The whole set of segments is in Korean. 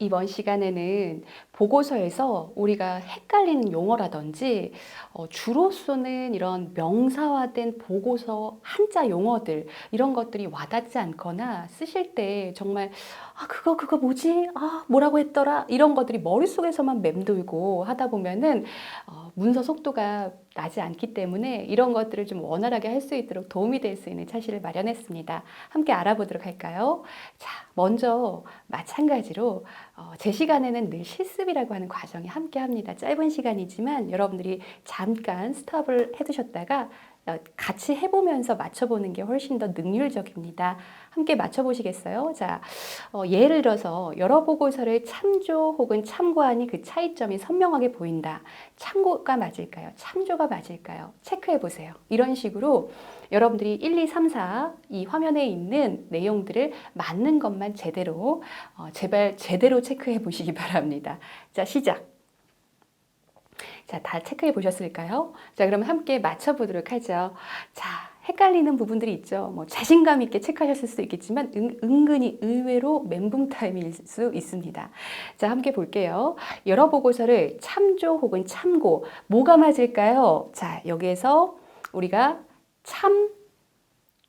이번 시간에는 보고서에서 우리가 헷갈리는 용어라든지 어, 주로 쓰는 이런 명사화된 보고서 한자 용어들 이런 것들이 와닿지 않거나 쓰실 때 정말 아 그거 그거 뭐지? 아 뭐라고 했더라? 이런 것들이 머릿속에서만 맴돌고 하다 보면은 어, 문서 속도가 나지 않기 때문에 이런 것들을 좀 원활하게 할 수 있도록 도움이 될 수 있는 차시를 마련했습니다. 함께 알아보도록 할까요? 자, 먼저 마찬가지로 어, 제 시간에는 늘 실습이라고 하는 과정이 함께 합니다. 짧은 시간이지만 여러분들이 잠깐 스탑을 해두셨다가 어, 같이 해보면서 맞춰보는 게 훨씬 더 능률적입니다. 함께 맞춰보시겠어요? 자, 어, 예를 들어서 여러 보고서를 참조 혹은 참고하니 그 차이점이 선명하게 보인다. 참고가 맞을까요? 참조가 맞을까요? 체크해 보세요. 이런 식으로 여러분들이 1, 2, 3, 4 이 화면에 있는 내용들을 맞는 것만 제대로 어, 제발 제대로 체크해 보시기 바랍니다. 자, 시작. 자, 다 체크해 보셨을까요? 자, 그럼 함께 맞춰 보도록 하죠. 자, 헷갈리는 부분들이 있죠. 뭐 자신감 있게 체크하셨을 수도 있겠지만 은, 은근히 의외로 멘붕 타임일 수 있습니다. 자, 함께 볼게요. 여러 보고서를 참조 혹은 참고 뭐가 맞을까요? 자, 여기에서 우리가 참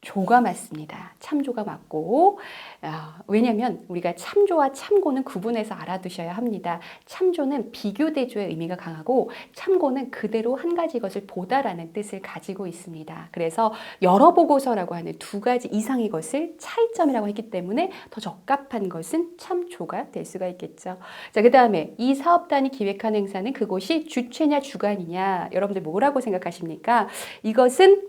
조가 맞습니다. 참조가 맞고 아, 왜냐하면 우리가 참조와 참고는 구분해서 알아두셔야 합니다. 참조는 비교 대조의 의미가 강하고 참고는 그대로 한 가지 것을 보다라는 뜻을 가지고 있습니다. 그래서 여러 보고서라고 하는 두 가지 이상의 것을 차이점이라고 했기 때문에 더 적합한 것은 참조가 될 수가 있겠죠. 자, 그 다음에 이 사업단이 기획한 행사는 그곳이 주최냐 주관이냐 여러분들 뭐라고 생각하십니까? 이것은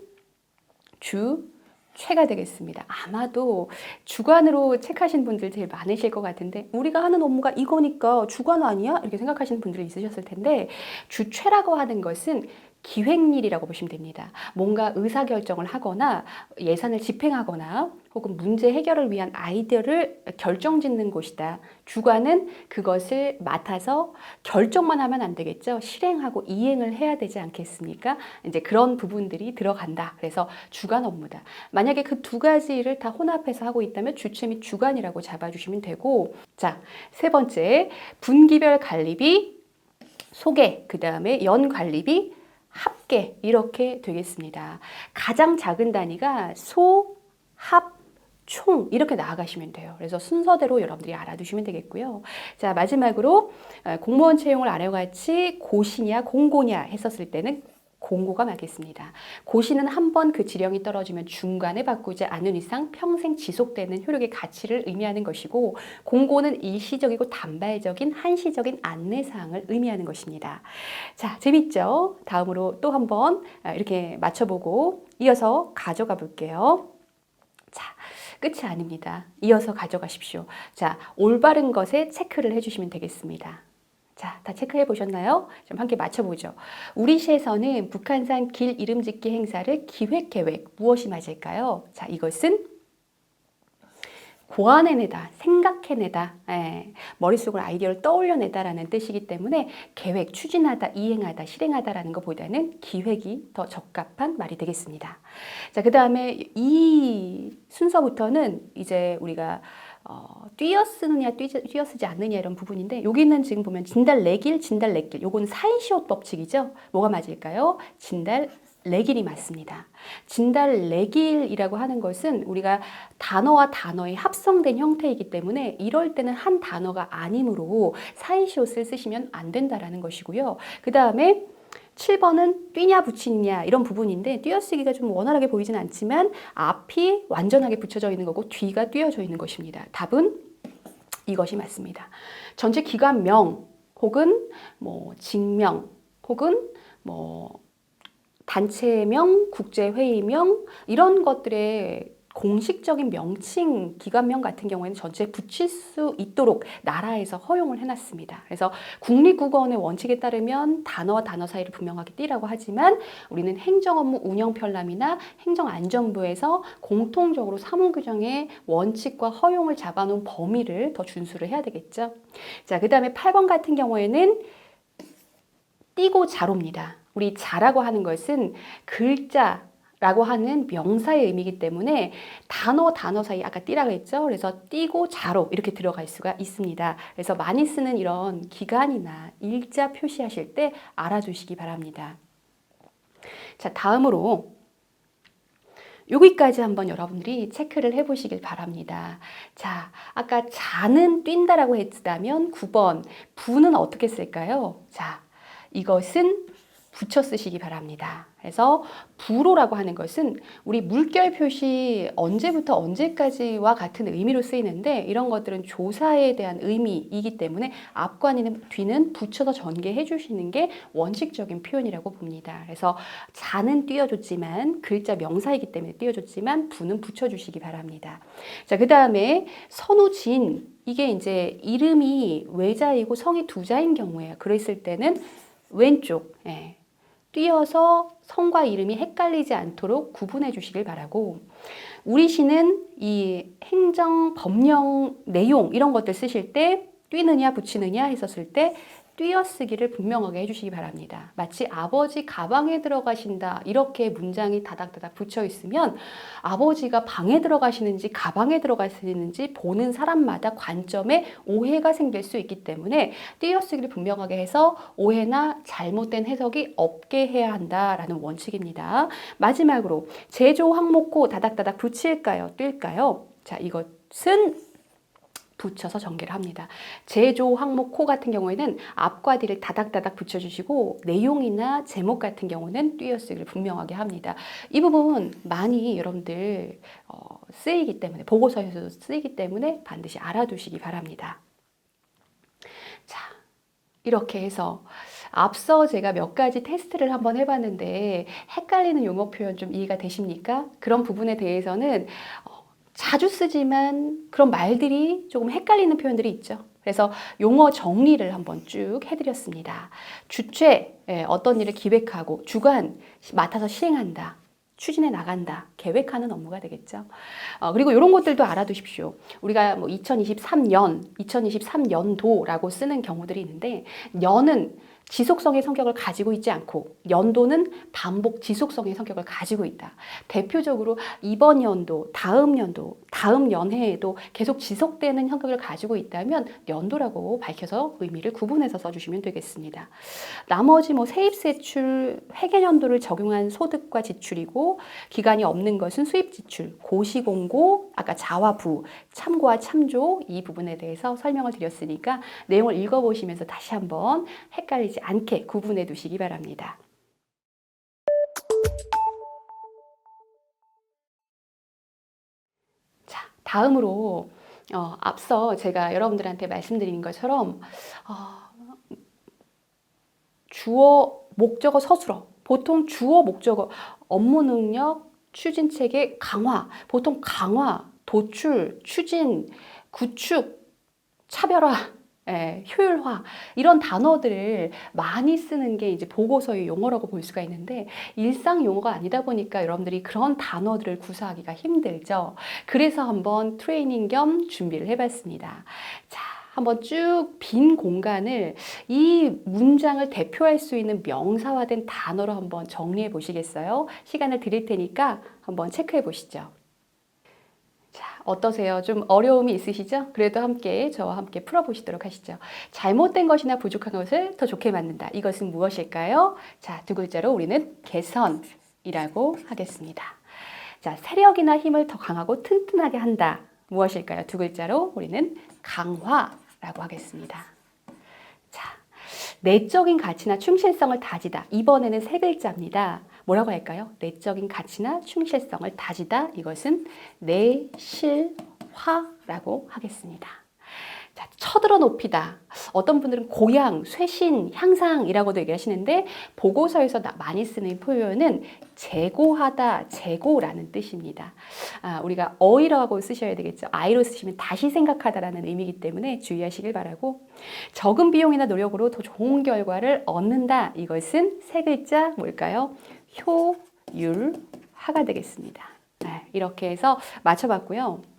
주 최가 되겠습니다. 아마도 주관으로 체크하신 분들 제일 많으실 것 같은데 우리가 하는 업무가 이거니까 주관 아니야? 이렇게 생각하시는 분들이 있으셨을 텐데 주최라고 하는 것은 기획일이라고 보시면 됩니다. 뭔가 의사결정을 하거나 예산을 집행하거나 혹은 문제 해결을 위한 아이디어를 결정 짓는 곳이다. 주관은 그것을 맡아서 결정만 하면 안 되겠죠. 실행하고 이행을 해야 되지 않겠습니까? 이제 그런 부분들이 들어간다. 그래서 주관 업무다. 만약에 그 두 가지를 다 혼합해서 하고 있다면 주체 및 주관이라고 잡아주시면 되고 자, 세 번째 분기별 관리비 소개, 그 다음에 연 관리비 합계 이렇게 되겠습니다. 가장 작은 단위가 소, 합, 총 이렇게 나아가시면 돼요. 그래서 순서대로 여러분들이 알아두시면 되겠고요. 자 마지막으로 어, 공무원 채용을 아래같이 고시냐 공고냐 했었을 때는 공고가 맞겠습니다. 고시는 한 번 그 지령이 떨어지면 중간에 바꾸지 않은 이상 평생 지속되는 효력의 가치를 의미하는 것이고 공고는 일시적이고 단발적인 한시적인 안내사항을 의미하는 것입니다. 자, 재밌죠? 다음으로 또 한번 아, 이렇게 맞춰보고 이어서 가져가 볼게요. 자, 끝이 아닙니다. 이어서 가져가십시오. 자, 올바른 것에 체크를 해주시면 되겠습니다. 자, 다 체크해 보셨나요? 좀 함께 맞춰보죠. 우리 시에서는 북한산 길 이름 짓기 행사를 기획 계획 무엇이 맞을까요? 자, 이것은 고안해내다, 생각해내다, 예, 머릿속으로 아이디어를 떠올려내다라는 뜻이기 때문에 계획, 추진하다, 이행하다, 실행하다라는 것보다는 기획이 더 적합한 말이 되겠습니다. 자, 그 다음에 이 순서부터는 이제 우리가 어, 띄어쓰느냐 띄어, 쓰지 않느냐 이런 부분인데 여기는 지금 보면 진달 내길 진달 내길 요건 사이시옷 법칙이죠 뭐가 맞을까요 진달 레길이 맞습니다. 진달 레길이라고 하는 것은 우리가 단어와 단어의 합성된 형태이기 때문에 이럴 때는 한 단어가 아니므로 사이시옷을 쓰시면 안 된다라는 것이고요. 그 다음에 7번은 뛰냐 붙이냐 이런 부분인데 띄어쓰기가 좀 원활하게 보이진 않지만 앞이 완전하게 붙여져 있는 거고 뒤가 띄어져 있는 것입니다. 답은 이것이 맞습니다. 전체 기관명 혹은 뭐 직명 혹은 뭐 단체명, 국제회의명 이런 것들의 공식적인 명칭 기관명 같은 경우에는 전체에 붙일 수 있도록 나라에서 허용을 해놨습니다. 그래서 국립국어원의 원칙에 따르면 단어와 단어 사이를 분명하게 띠라고 하지만 우리는 행정업무 운영편람이나 행정안전부에서 공통적으로 사무규정의 원칙과 허용을 잡아놓은 범위를 더 준수를 해야 되겠죠. 자, 그 다음에 8번 같은 경우에는 띠고 자로입니다. 우리 자라고 하는 것은 글자 라고 하는 명사의 의미이기 때문에 단어 단어 사이 아까 띠라고 했죠. 그래서 띠고 자로 이렇게 들어갈 수가 있습니다. 그래서 많이 쓰는 이런 기간이나 일자 표시하실 때 알아두시기 바랍니다. 자, 다음으로 여기까지 한번 여러분들이 체크를 해보시길 바랍니다. 자, 아까 자는 뛴다라고 했다면 9번 부는 어떻게 쓸까요? 자, 이것은 붙여 쓰시기 바랍니다. 그래서 부로라고 하는 것은 우리 물결 표시 언제부터 언제까지와 같은 의미로 쓰이는데 이런 것들은 조사에 대한 의미이기 때문에 앞과 뒤는 붙여서 전개해 주시는 게 원칙적인 표현이라고 봅니다. 그래서 자는 띄워줬지만 글자 명사이기 때문에 띄워줬지만 부는 붙여주시기 바랍니다. 자, 그 다음에 선우진 이게 이제 이름이 외자이고 성이 두자인 경우에요. 그랬을 때는 왼쪽 예, 띄어서 성과 이름이 헷갈리지 않도록 구분해 주시길 바라고. 우리 시는 이 행정 법령 내용 이런 것들 쓰실 때 뛰느냐 붙이느냐 했었을 때 띄어쓰기를 분명하게 해주시기 바랍니다. 마치 아버지 가방에 들어가신다 이렇게 문장이 다닥다닥 붙여 있으면 아버지가 방에 들어가시는지 가방에 들어가시는지 보는 사람마다 관점에 오해가 생길 수 있기 때문에 띄어쓰기를 분명하게 해서 오해나 잘못된 해석이 없게 해야 한다라는 원칙입니다. 마지막으로 제조 항목고 다닥다닥 붙일까요? 뛸까요? 자, 이것은 붙여서 전개를 합니다. 제조 항목 코 같은 경우에는 앞과 뒤를 다닥다닥 붙여주시고 내용이나 제목 같은 경우는 띄어쓰기를 분명하게 합니다. 이 부분 많이 여러분들 어, 쓰이기 때문에 보고서에서도 쓰이기 때문에 반드시 알아두시기 바랍니다. 자, 이렇게 해서 앞서 제가 몇 가지 테스트를 한번 해봤는데 헷갈리는 용어 표현 좀 이해가 되십니까? 그런 부분에 대해서는 어, 자주 쓰지만 그런 말들이 조금 헷갈리는 표현들이 있죠. 그래서 용어 정리를 한번 쭉 해드렸습니다. 주체, 예, 어떤 일을 기획하고 주관, 맡아서 시행한다. 추진해 나간다. 계획하는 업무가 되겠죠. 어, 그리고 이런 것들도 알아두십시오. 우리가 뭐 2023년, 2023년도라고 쓰는 경우들이 있는데, 년은 지속성의 성격을 가지고 있지 않고 연도는 반복 지속성의 성격을 가지고 있다. 대표적으로 이번 연도, 다음 연도, 다음 연해에도 계속 지속되는 성격을 가지고 있다면 연도라고 밝혀서 의미를 구분해서 써주시면 되겠습니다. 나머지 뭐 세입세출, 회계연도를 적용한 소득과 지출이고 기간이 없는 것은 수입지출, 고시공고, 아까 자와 부, 참고와 참조 이 부분에 대해서 설명을 드렸으니까 내용을 읽어보시면서 다시 한번 헷갈리지 않게 구분해 두시기 바랍니다. 자, 다음으로 어, 앞서 제가 여러분들한테 말씀드린 것처럼 어, 주어, 목적어, 서술어 보통 주어, 목적어, 업무 능력, 추진 체계 강화, 보통 강화, 도출, 추진, 구축, 차별화 예, 효율화 이런 단어들을 많이 쓰는 게 이제 보고서의 용어라고 볼 수가 있는데 일상 용어가 아니다 보니까 여러분들이 그런 단어들을 구사하기가 힘들죠. 그래서 한번 트레이닝 겸 준비를 해봤습니다. 자. 한번 쭉 빈 공간을 이 문장을 대표할 수 있는 명사화된 단어로 한번 정리해 보시겠어요? 시간을 드릴 테니까 한번 체크해 보시죠. 어떠세요? 좀 어려움이 있으시죠? 그래도 함께 저와 함께 풀어보시도록 하시죠. 잘못된 것이나 부족한 것을 더 좋게 만든다. 이것은 무엇일까요? 자, 두 글자로 우리는 개선이라고 하겠습니다. 자, 세력이나 힘을 더 강하고 튼튼하게 한다. 무엇일까요? 두 글자로 우리는 강화라고 하겠습니다. 자, 내적인 가치나 충실성을 다지다. 이번에는 세 글자입니다. 뭐라고 할까요? 내적인 가치나 충실성을 다지다. 이것은 내실화라고 하겠습니다. 자, 쳐들어 높이다. 어떤 분들은 고양, 쇄신, 향상이라고도 얘기하시는데 보고서에서 많이 쓰는 표현은 재고하다, 재고라는 뜻입니다. 아, 우리가 어이라고 쓰셔야 되겠죠. 아이로 쓰시면 다시 생각하다라는 의미이기 때문에 주의하시길 바라고 적은 비용이나 노력으로 더 좋은 결과를 얻는다. 이것은 세 글자 뭘까요? 효율화가 되겠습니다. 네, 이렇게 해서 맞춰봤고요.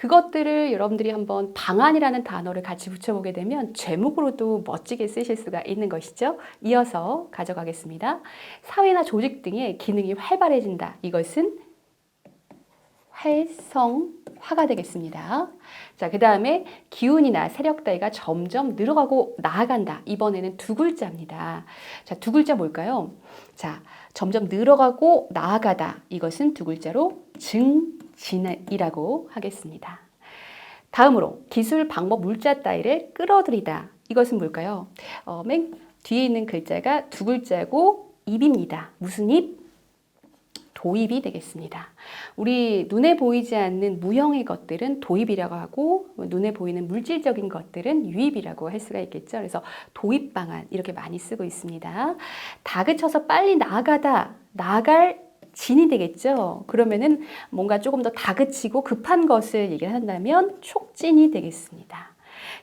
그것들을 여러분들이 한번 방안이라는 단어를 같이 붙여보게 되면 제목으로도 멋지게 쓰실 수가 있는 것이죠. 이어서 가져가겠습니다. 사회나 조직 등의 기능이 활발해진다. 이것은 활성화가 되겠습니다. 자, 그 다음에 기운이나 세력 따위가 점점 늘어가고 나아간다. 이번에는 두 글자입니다. 자, 두 글자 뭘까요? 자, 점점 늘어가고 나아가다. 이것은 두 글자로 증 진이라고 하겠습니다. 다음으로 기술, 방법, 물자 따위를 끌어들이다. 이것은 뭘까요? 어, 맨 뒤에 있는 글자가 두 글자고 입입니다. 무슨 입? 도입이 되겠습니다. 우리 눈에 보이지 않는 무형의 것들은 도입이라고 하고 눈에 보이는 물질적인 것들은 유입이라고 할 수가 있겠죠. 그래서 도입 방안 이렇게 많이 쓰고 있습니다. 다그쳐서 빨리 나아가다 나갈 진이 되겠죠. 그러면은 뭔가 조금 더 다그치고 급한 것을 얘기를 한다면 촉진이 되겠습니다.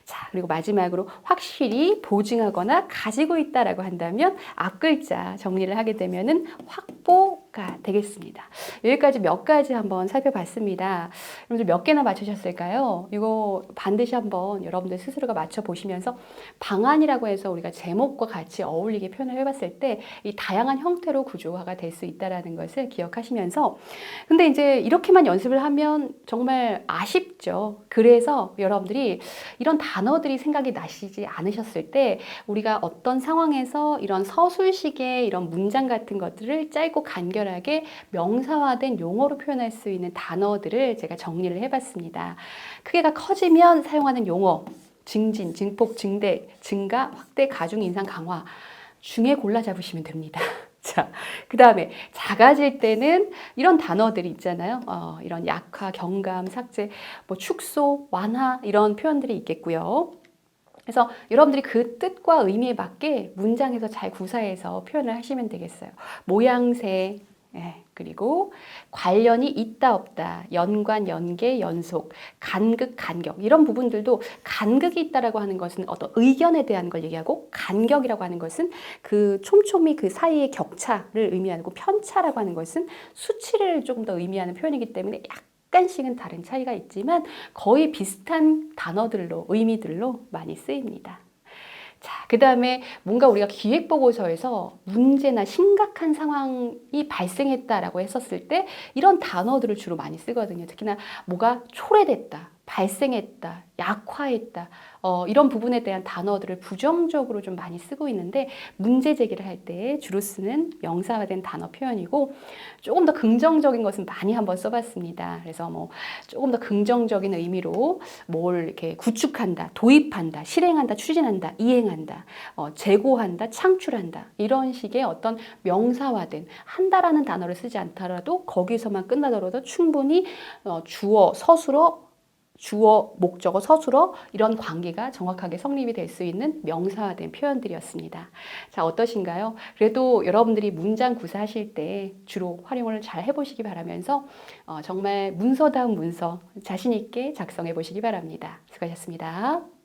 자, 그리고 마지막으로 확실히 보증하거나 가지고 있다라고 한다면 앞 글자 정리를 하게 되면은 확보 가 되겠습니다. 여기까지 몇 가지 한번 살펴봤습니다. 여러분들 몇 개나 맞추셨을까요? 이거 반드시 한번 여러분들 스스로가 맞춰 보시면서 방안이라고 해서 우리가 제목과 같이 어울리게 표현을 해봤을 때 이 다양한 형태로 구조화가 될 수 있다라는 것을 기억하시면서 근데 이제 이렇게만 연습을 하면 정말 아쉽죠. 그래서 여러분들이 이런 단어들이 생각이 나시지 않으셨을 때 우리가 어떤 상황에서 이런 서술식의 이런 문장 같은 것들을 짧고 간결 하게 명사화된 용어로 표현할 수 있는 단어들을 제가 정리를 해봤습니다. 크기가 커지면 사용하는 용어, 증진, 증폭, 증대, 증가, 확대, 가중, 인상, 강화 중에 골라 잡으시면 됩니다. 자, 그 다음에 작아질 때는 이런 단어들이 있잖아요. 어, 이런 약화, 경감, 삭제, 뭐 축소, 완화 이런 표현들이 있겠고요. 그래서 여러분들이 그 뜻과 의미에 맞게 문장에서 잘 구사해서 표현을 하시면 되겠어요. 모양새, 예, 그리고 관련이 있다 없다, 연관, 연계, 연속, 간극, 간격 이런 부분들도 간극이 있다라고 하는 것은 어떤 의견에 대한 걸 얘기하고 간격이라고 하는 것은 그 촘촘히 그 사이의 격차를 의미하고 편차라고 하는 것은 수치를 조금 더 의미하는 표현이기 때문에 약간씩은 다른 차이가 있지만 거의 비슷한 단어들로 의미들로 많이 쓰입니다. 자, 그 다음에 뭔가 우리가 기획보고서에서 문제나 심각한 상황이 발생했다라고 했었을 때 이런 단어들을 주로 많이 쓰거든요. 특히나 뭐가 초래됐다, 발생했다, 약화했다, 어, 이런 부분에 대한 단어들을 부정적으로 좀 많이 쓰고 있는데 문제 제기를 할 때 주로 쓰는 명사화된 단어 표현이고 조금 더 긍정적인 것은 많이 한번 써봤습니다. 그래서 뭐 조금 더 긍정적인 의미로 뭘 이렇게 구축한다, 도입한다, 실행한다, 추진한다, 이행한다, 어, 재고한다, 창출한다 이런 식의 어떤 명사화된 한다라는 단어를 쓰지 않더라도 거기서만 끝나더라도 충분히 어, 주어, 서술어 주어, 목적어, 서술어 이런 관계가 정확하게 성립이 될 수 있는 명사화된 표현들이었습니다. 자, 어떠신가요? 그래도 여러분들이 문장 구사하실 때 주로 활용을 잘 해보시기 바라면서 어, 정말 문서다운 문서 자신 있게 작성해 보시기 바랍니다. 수고하셨습니다.